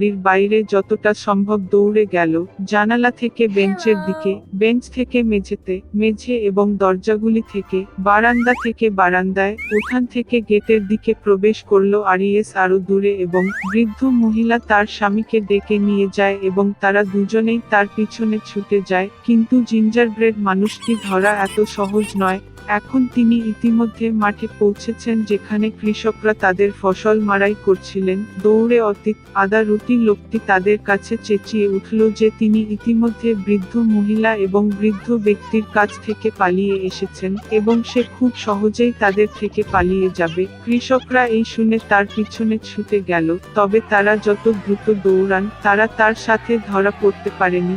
বাড়ির বাইরে যতটা সম্ভব দৌড়ে গেল জানালা থেকে বেঞ্চের দিকে বেঞ্চ থেকে মেঝেতে মেঝে এবং দরজাগুলি থেকে বারান্দা থেকে বারান্দায় উঠান থেকে গেটের দিকে প্রবেশ করল আরিয়েস আরও দূরে এবং বৃদ্ধ মহিলা তার স্বামীকে ডেকে নিয়ে যায় এবং তারা দুজনেই তার পিছনে ছুটে যায় কিন্তু জিঞ্জার ব্রেড মানুষটি ধরা এত সহজ নয় এখন তিনি ইতিমধ্যে মাঠে পৌঁছেছেন যেখানে কৃষকরা তাদের ফসল মারাই করছিলেন। দৌড়ে অতীত আদা রুটি লোকটি তাদের কাছে চেঁচিয়ে উঠল যে তিনি ইতিমধ্যে বৃদ্ধ মহিলা এবং বৃদ্ধ ব্যক্তির কাছ থেকে পালিয়ে এসেছেন এবং সে খুব সহজেই তাদের থেকে পালিয়ে যাবে। কৃষকরা এই শুনে তার পিছনে ছুটে গেল, তবে তারা যত দ্রুত দৌড়ান, তারা তার সাথে ধরা পড়তে পারেনি।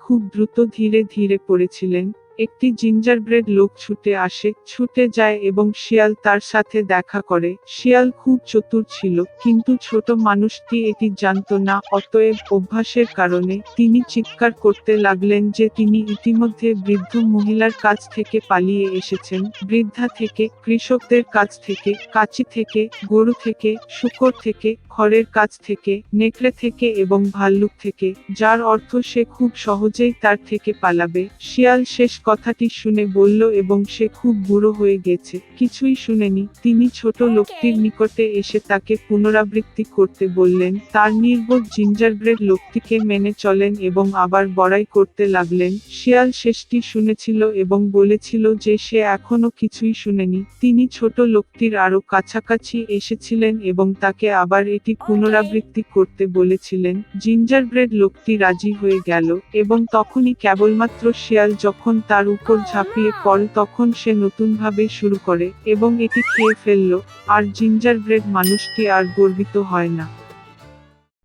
খুব দ্রুত ধীরে ধীরে পড়েছিলেন। একটি জিঞ্জার ব্রেড লোক ছুটে আসে, ছুটে যায় এবং শিয়াল তার সাথে দেখা করে। শিয়াল খুব চতুর ছিল, কিন্তু ছোট মানুষটি এটি জানত না, অতএব অভ্যাসের কারণে তিনি চিৎকার করতে লাগলেন যে তিনি ইতিমধ্যে বৃদ্ধ মহিলার কাছ থেকে পালিয়ে এসেছেন। বৃদ্ধা থেকে, কৃষকদের কাছ থেকে, কাচি থেকে, গরু থেকে, শুকর থেকে খড়ের কাছ থেকে নেকড়ে থেকে এবং ভাল্লুক থেকে যার অর্থ সে খুব সহজেই তার থেকে পালাবে। শিয়াল শেষ কথাটি শুনে বলল এবং সে খুব বুড়ো হয়ে গেছে। কিছুই শুনেনি। তিনি ছোট লোকটির নিকটে এসে তাকে পুনরাবৃত্তি করতে বললেন। তার নির্বোধ জিঞ্জারব্রেড লোকটিকে মেনে চলেন এবং আবার বড়াই করতে লাগলেন। শিয়াল শেষটি শুনেছিল এবং বলেছিল যে সে এখনও কিছুই শুনেনি। তিনি ছোট লোকটির আরও কাছাকাছি এসেছিলেন এবং তাকে আবার এটি পুনরাবৃত্তি করতে বলেছিলেন জিঞ্জার ব্রেড লোকটি রাজি হয়ে গেল, এবং তখনই কেবলমাত্র শেয়াল যখন তার উপর ঝাঁপিয়ে পড়ে তখন সে নতুনভাবে শুরু করে, এবং এটি খেয়ে ফেলল, আর জিঞ্জার ব্রেড মানুষটি আর গর্বিত হয় না।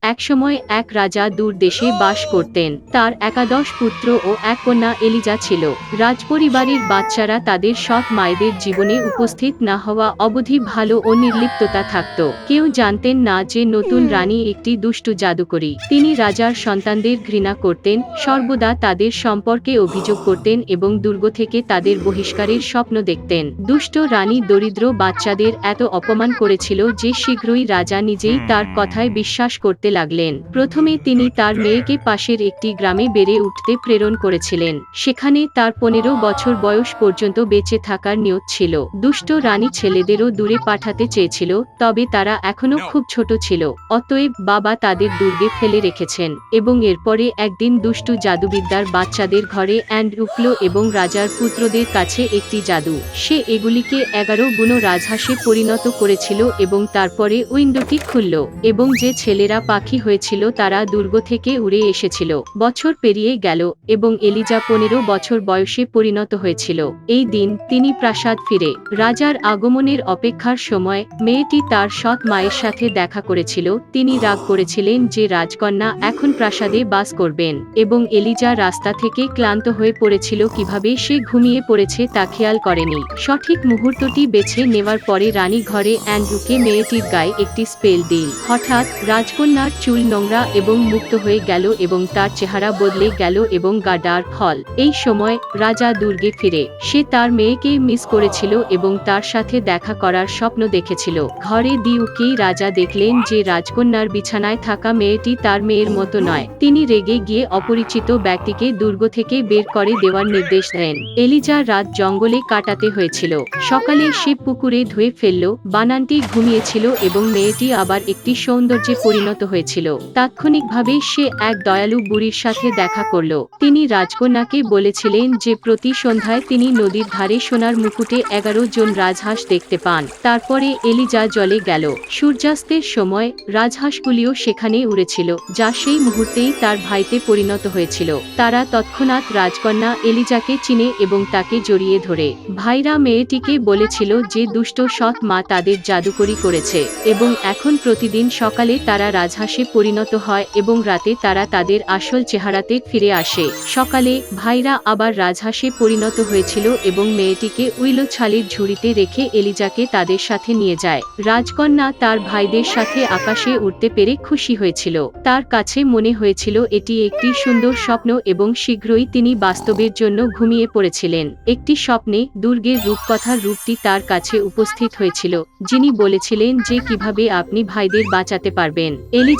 একসময় এক রাজা দূর দেশে বাস করতেন। তার একাদশ পুত্র ও এক কন্যা এলিজা ছিল। রাজপরিবারের বাচ্চারা তাদের সৎ মায়েদের জীবনে উপস্থিত না হওয়া অবধি ভালো ও নির্লিপ্ততা থাকত। কেউ জানতেন না যে নতুন রানী একটি দুষ্টু জাদুকরী। তিনি রাজার সন্তানদের ঘৃণা করতেন, সর্বদা তাদের সম্পর্কে অভিযোগ করতেন এবং দুর্গ থেকে তাদের বহিষ্কারের স্বপ্ন দেখতেন। দুষ্ট রানী দরিদ্র বাচ্চাদের এত অপমান করেছিল যে শীঘ্রই রাজা নিজেই তার কথায় বিশ্বাস করতে লাগলেন প্রথমে তিনি তার মেয়েকে পাশের একটি গ্রামে বেড়ে উঠতে প্রেরণ করেছিলেন। সেখানে তার পনেরো বছর বয়স পর্যন্ত বেঁচে থাকার নিয়ত ছিল। দুষ্ট রানী ছেলেদেরও দূরে পাঠাতে চেয়েছিল, তবে তারা এখনও খুব ছোট ছিল। অতএব বাবা তাদের দুর্গে ফেলে রেখেছেন এবং এরপরে একদিন দুষ্টু জাদুবিদ্যার বাচ্চাদের ঘরে অ্যান্ড উঠল এবং রাজার পুত্রদের কাছে একটি জাদু। সে এগুলিকে এগারো গুণ রাজহাঁসে পরিণত করেছিল এবং তারপরে উইন্ডোটি খুলল এবং যে ছেলেরা পাখি হয়েছিল তারা দুর্গ থেকে উড়ে এসেছিল। বছর পেরিয়ে গেল এবং এলিজা পনেরো বছর বয়সে পরিণত হয়েছিল। এই দিন তিনি প্রাসাদ ফিরে। রাজার আগমনের অপেক্ষার সময় মেয়েটি তার সৎ মায়ের সাথে দেখা করেছিল। তিনি রাগ করেছিলেন যে রাজকন্যা এখন প্রাসাদে বাস করবেন এবং এলিজা রাস্তা থেকে ক্লান্ত হয়ে পড়েছিল কীভাবে সে ঘুমিয়ে পড়েছে তা খেয়াল করেনি। সঠিক মুহূর্তটি বেছে নেওয়ার পরে রানী ঘরে অ্যান্ড্রুকে মেয়েটির গায়ে একটি স্পেল দিল হঠাৎ রাজকন্যার চুল নোংরা এবং মুক্ত হয়ে গেল এবং তার চেহারা বদলে গেল এবং গাডার ফল এই সময় রাজা দুর্গে ফিরে। সে তার মেয়েকে মিস করেছিল এবং তার সাথে দেখা করার স্বপ্ন দেখেছিল। ঘরে দিউকেই রাজা দেখলেন যে রাজকন্যার বিছানায় থাকা মেয়েটি তার মেয়ের মতো নয়। তিনি রেগে গিয়ে অপরিচিত ব্যক্তিকে দুর্গ থেকে বের করে দেওয়ার নির্দেশ দেন। এলিজা রাত জঙ্গলে কাটাতে হয়েছিল। সকালে শিব পুকুরে ধুয়ে ফেলল, বানানটি ঘুমিয়েছিল এবং মেয়েটি আবার একটি সৌন্দর্যে পরিণত হয়েছিল। তাৎক্ষণিকভাবে সে এক দয়ালু বুড়ির সাথে দেখা করল। তিনি রাজকন্যাকে বলেছিলেন যে, প্রতি সন্ধ্যায় তিনি নদীর ধারে সোনার মুকুটে এগারো জন রাজহাঁস দেখতে পান। তারপরে এলিজা জলে গেল। সূর্যাস্তের সময় রাজহাঁসগুলিও সেখানে উড়েছিল, যা সেই মুহূর্তেই তার ভাইতে পরিণত হয়েছিল। তারা তৎক্ষণাৎ রাজকন্যা এলিজাকে চিনে এবং তাকে জড়িয়ে ধরে। ভাইরা মেয়েটিকে বলেছিল যে, দুষ্ট সৎ মা তাদের জাদুকরি করেছে এবং এখন প্রতিদিন সকালে তারা রাজহাঁসে পরিণত হয় এবং রাতে তারা তাদের আসল চেহারাতে ফিরে আসে। সকালে ভাইরা আবার রাজহাঁসে পরিণত হয়েছিল এবং মেয়েটিকে উইলো ছালির ঝুড়িতে রেখে এলিজাকে তাদের সাথে নিয়ে যায়। রাজকন্যা তার ভাইদের সাথে আকাশে উঠতে পেরে খুশি হয়েছিল। তার কাছে মনে হয়েছিল এটি একটি সুন্দর স্বপ্ন এবং শীঘ্রই তিনি বাস্তবের জন্য ঘুমিয়ে পড়েছিলেন। একটি স্বপ্নে দুর্গের রূপকথার রূপটি তার কাছে উপস্থিত হয়েছিল, যিনি বলেছিলেন যে কীভাবে আপনি ভাইদের বাঁচাতে পারবেন।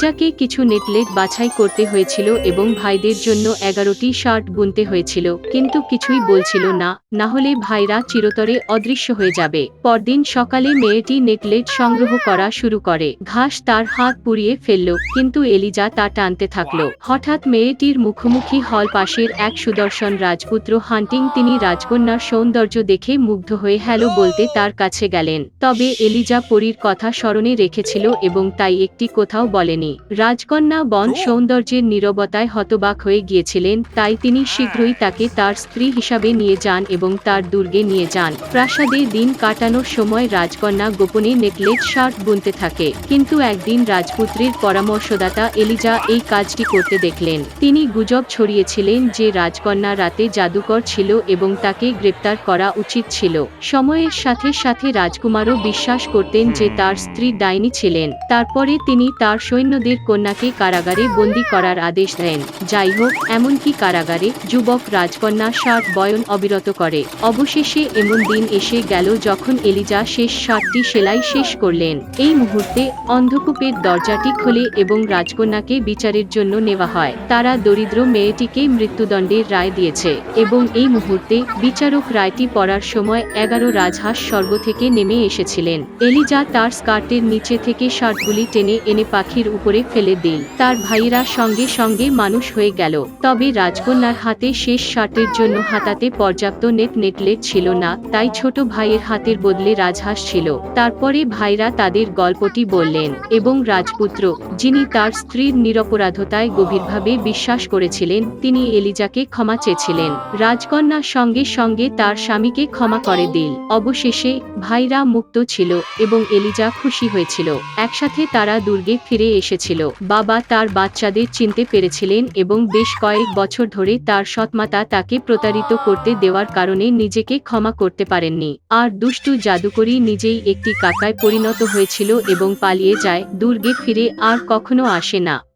এলিজাকে কিছু নেকলেট বাছাই করতে হয়েছিল এবং ভাইদের জন্য এগারোটি শার্ট বুনতে হয়েছিল, কিন্তু কিছুই বলছিল না না হলে ভাইরা চিরতরে অদৃশ্য হয়ে যাবে। পরদিন সকালে মেয়েটি নেকলেট সংগ্রহ করা শুরু করে। ঘাস তার হাত পুড়িয়ে ফেলল, কিন্তু এলিজা তা টানতে থাকল। হঠাৎ মেয়েটির মুখোমুখি হল পাশের এক সুদর্শন রাজপুত্র হান্টিং তিনি রাজকন্যার সৌন্দর্য দেখে মুগ্ধ হয়ে হ্যালো বলতে তার কাছে গেলেন। তবে এলিজা পরীর কথা স্মরণে রেখেছিল এবং তাই একটি কোথাও বলেনি। রাজকন্যা বন সৌন্দর্যের নীরবতায় হতবাক হয়ে গিয়েছিলেন তাই তিনি শীঘ্রই তাকে তার স্ত্রী হিসাবে নিয়ে যান এবং তার দুর্গে নিয়ে যান। প্রাসাদে দিন কাটানোর সময় রাজকন্যা গোপনে নেকলেট শার্ট বুনতে থাকে। কিন্তু একদিন রাজপুত্রের পরামর্শদাতা এলিজা এই কাজটি করতে দেখলেন। তিনি গুজব ছড়িয়েছিলেন যে রাজকন্যা রাতে জাদুকর ছিল এবং তাকে গ্রেপ্তার করা উচিত ছিল। সময়ের সাথে সাথে রাজকুমারও বিশ্বাস করতেন যে তার স্ত্রী ডাইনি ছিলেন। তারপরে তিনি তার সৈন্য অন্যদের কন্যাকে কারাগারে বন্দি করার আদেশ দেন। যাই হোক এমনকি কারাগারে যুবক রাজকন্যা শার্ট বয়ন অবিরত করে। অবশেষে এমন দিন এসে গেল যখন এলিজা শেষ শার্টটি সেলাই শেষ করলেন। এই মুহূর্তে অন্ধকূপের দরজাটি খোলে এবং রাজকন্যাকে বিচারের জন্য নেওয়া হয়। তারা দরিদ্র মেয়েটিকে মৃত্যুদণ্ডের রায় দিয়েছে এবং এই মুহূর্তে বিচারক রায়টি পড়ার সময় এগারো রাজহাঁস স্বর্গ থেকে নেমে এসেছিলেন। এলিজা তার স্কার্টের নিচে থেকে শার্টগুলি টেনে এনে পাখির উপরে ফেলে দিল তার ভাইয়েরা সঙ্গে সঙ্গে মানুষ হয়ে গেল। তবে রাজকন্যার হাতে শেষ শার্টের জন্য হাতাতে পর্যাপ্ত নেট নেটলেট ছিল না, তাই ছোট ভাইয়ের হাতের বদলে রাজহাঁস ছিল। তারপরে ভাইরা তাদের গল্পটি বললেন এবং রাজপুত্র, যিনি তার স্ত্রীর নিরপরাধতায় গভীরভাবে বিশ্বাস করেছিলেন, তিনি এলিজাকে ক্ষমা চেয়েছিলেন। রাজকন্যা সঙ্গে সঙ্গে তার স্বামীকে ক্ষমা করে দিল। অবশেষে ভাইরা মুক্ত ছিল এবং এলিজা খুশি হয়েছিল। একসাথে তারা দুর্গে ফিরে এসেছিল। বাবা তার বাচ্চাদের চিনতে পেরেছিলেন এবং বেশ কয়েক বছর ধরে তার সৎমাতা তাকে প্রতারিত করতে দেওয়ার কারণে নিজেকে ক্ষমা করতে পারেননি। আর দুষ্টু জাদুকরী নিজেই একটি কাকায় পরিণত হয়েছিল এবং পালিয়ে যায়, দুর্গে ফিরে আর কখনো আসে না।